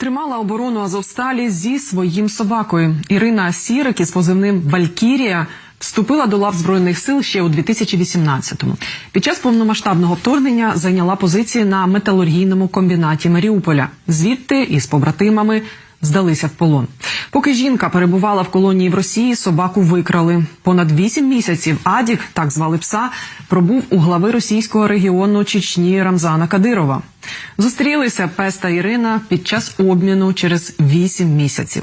Тримала оборону Азовсталі зі своїм собакою. Ірина Сірик із позивним Валькірія вступила до лав збройних сил ще у 2018-му. Під час повномасштабного вторгнення зайняла позиції на металургійному комбінаті Маріуполя. Звідти із побратимами здалися в полон. Поки жінка перебувала в колонії в Росії, собаку викрали. Понад вісім місяців Адік, так звали пса, пробув у глави російського регіону Чечні Рамзана Кадирова. Зустрілися пес та Ірина під час обміну через вісім місяців.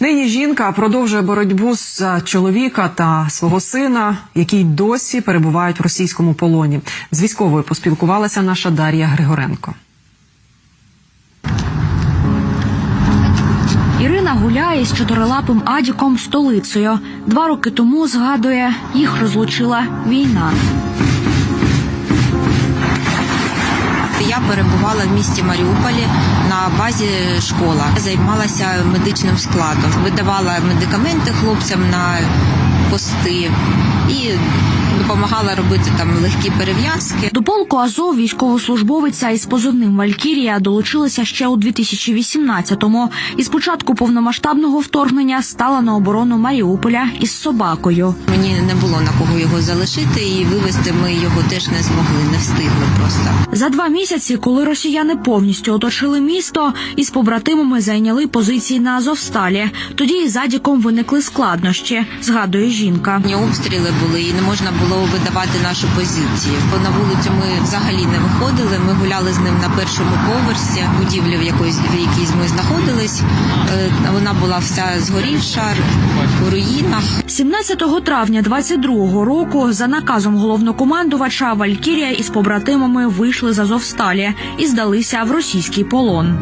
Нині жінка продовжує боротьбу за чоловіка та свого сина, які досі перебувають в російському полоні. З військовою поспілкувалася наша Дар'я Григоренко. Ірина гуляє з чотирилапим Адіком столицею. Два роки тому згадує, їх розлучила війна. Я перебувала в місті Маріуполі на базі школа. Займалася медичним складом, видавала медикаменти хлопцям на пости і допомагала робити там легкі перев'язки. До полку Азов військовослужбовиця із позивним Валькірія долучилася ще у 2018-му. І з початку повномасштабного вторгнення стала на оборону Маріуполя із собакою. Мені не було на кого його залишити, і вивезти ми його теж не змогли, не встигли просто. За два місяці, коли росіяни повністю оточили місто, із побратимами зайняли позиції на Азовсталі. Тоді із Адіком виникли складнощі, згадує жінка. Ні обстріли були, і не можна було видавати нашу позицію. Бо на вулицю ми взагалі не виходили. Ми гуляли з ним на першому поверсі будівлі, в якої в якій ми знаходились. Е, Вона була вся згорівша у руїнах. 17 травня 22-го року за наказом головнокомандувача Валькірія із побратимами вийшли з Азовсталі і здалися в російський полон.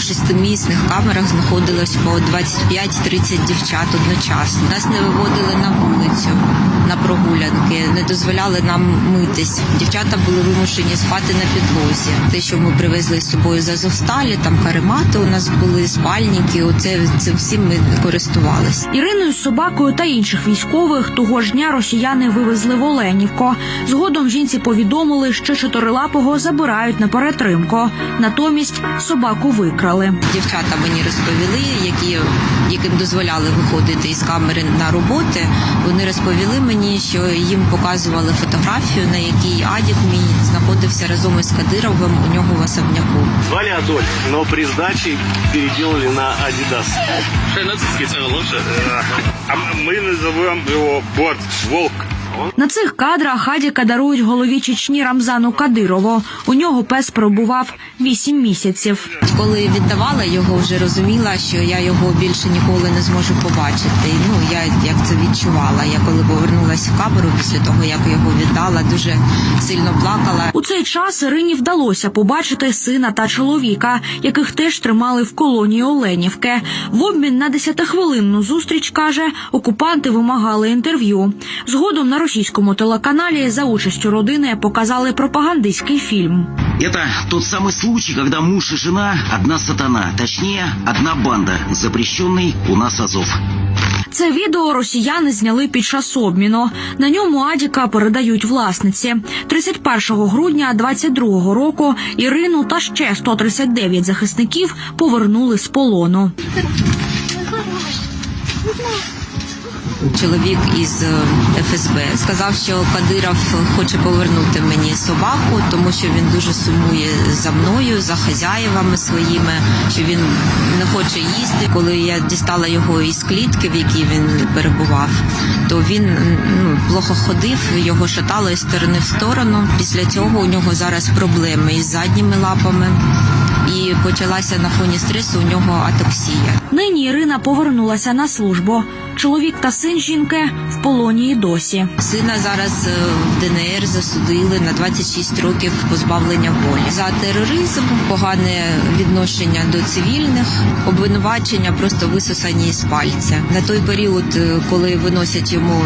Шестимісних камерах знаходилось по 25-30 дівчат одночасно. Нас не виводили на вулицю на прогулянки, не дозволяли нам митись. Дівчата були вимушені спати на підлозі. Те, що ми привезли з собою з Азовсталі, там каремати у нас були, спальники. Оце цим всім ми користувалися. Іриною собакою та інших військових того ж дня росіяни вивезли в Оленівко. Згодом жінці повідомили, що чотирилапого забирають на перетримку. Натомість собаку викрали Дівчата мені розповіли, які яким дозволяли виходити із камери на роботи. Вони розповіли мені, що їм показували фотографію, на якій Адік мій знаходився разом із Кадировим у нього в особняку. Звали Адольф, но при сдаче переделали на Адидас. Что нацистский это лучше? А мы называем его бот, волк. На цих кадрах Адіка дарують голові Чечні Рамзану Кадирову. У нього пес пробував вісім місяців. Коли віддавала його, вже розуміла, що я його більше ніколи не зможу побачити. Ну я як це відчувала. Я коли повернулася в камеру після того, як його віддала, дуже сильно плакала. У цей час Ірині вдалося побачити сина та чоловіка, яких теж тримали в колонії Оленівки. В обмін на десятихвилинну зустріч каже, окупанти вимагали інтерв'ю. Згодом на російському телеканалі за участю родини показали пропагандистський фільм. Это тот самый случай, когда муж и жена – одна сатана, точнее, одна банда, запрещенный у нас Азов. Це відео росіяни зняли під час обміну. На ньому Адіка передають власниці. 31 грудня 22 року Ірину та ще 139 захисників повернули з полону. Чоловік із е, ФСБ сказав, що Кадиров хоче повернути мені собаку, тому що він дуже сумує за мною, за хазяєвами своїми, що він не хоче їсти. Коли я дістала його із клітки, в якій він перебував, то він ну плохо ходив, його шатало із сторони в сторону. Після цього у нього зараз проблеми із задніми лапами. І почалася на фоні стресу у нього атоксія. Нині Ірина повернулася на службу. Чоловік та син жінки в полоні і досі. Сина зараз е, в ДНР засудили на 26 років позбавлення волі за тероризм, погане відношення до цивільних, обвинувачення просто висосані із пальця. На той період, е, коли виносять йому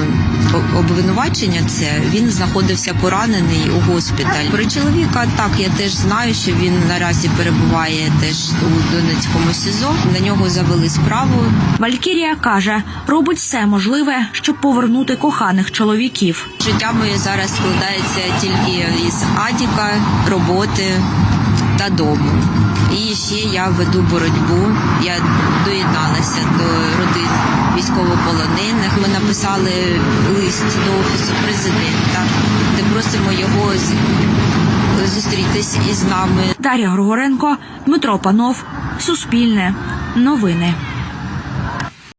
обвинувачення, це він знаходився поранений у госпіталі. Про чоловіка так я теж знаю, що він наразі перебуває теж у Донецькому СІЗО. На нього завели справу. Валькірія каже, робить все можливе, щоб повернути коханих чоловіків. Життя моє зараз складається тільки із адіка, роботи, додому. І ще я веду боротьбу. Я доєдналася до родин військовополонених. Ми написали лист до офісу президента, де просимо його зустрітись із нами Дар'я Григоренко, Дмитро Панов, Суспільне, Новини.